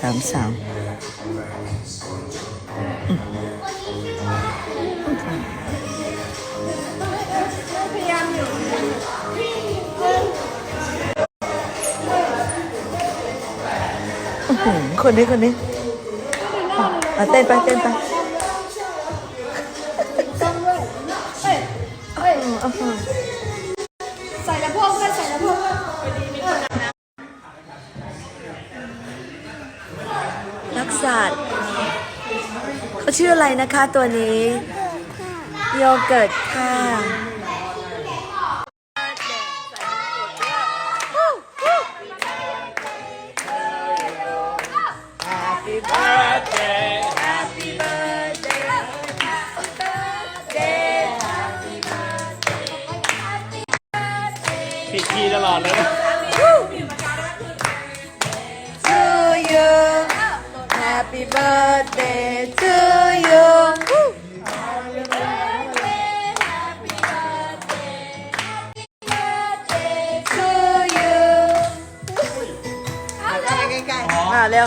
สามสามพยายามอยู่อื้อหือคนนี้คนนี้อะเต้นไปเต้นไปเอ้ยเอ้ยอืมอื้อหือ นักสัตว์เขาชื่ออะไรนะคะตัวนี้ โยเกิร์ตค่ะ Happy birthday Happy birthday Happy birthday Happy birthday ผิดคีย์ตลอดเลย Happy birthday to you to you มาใกล้ๆมาเร็ว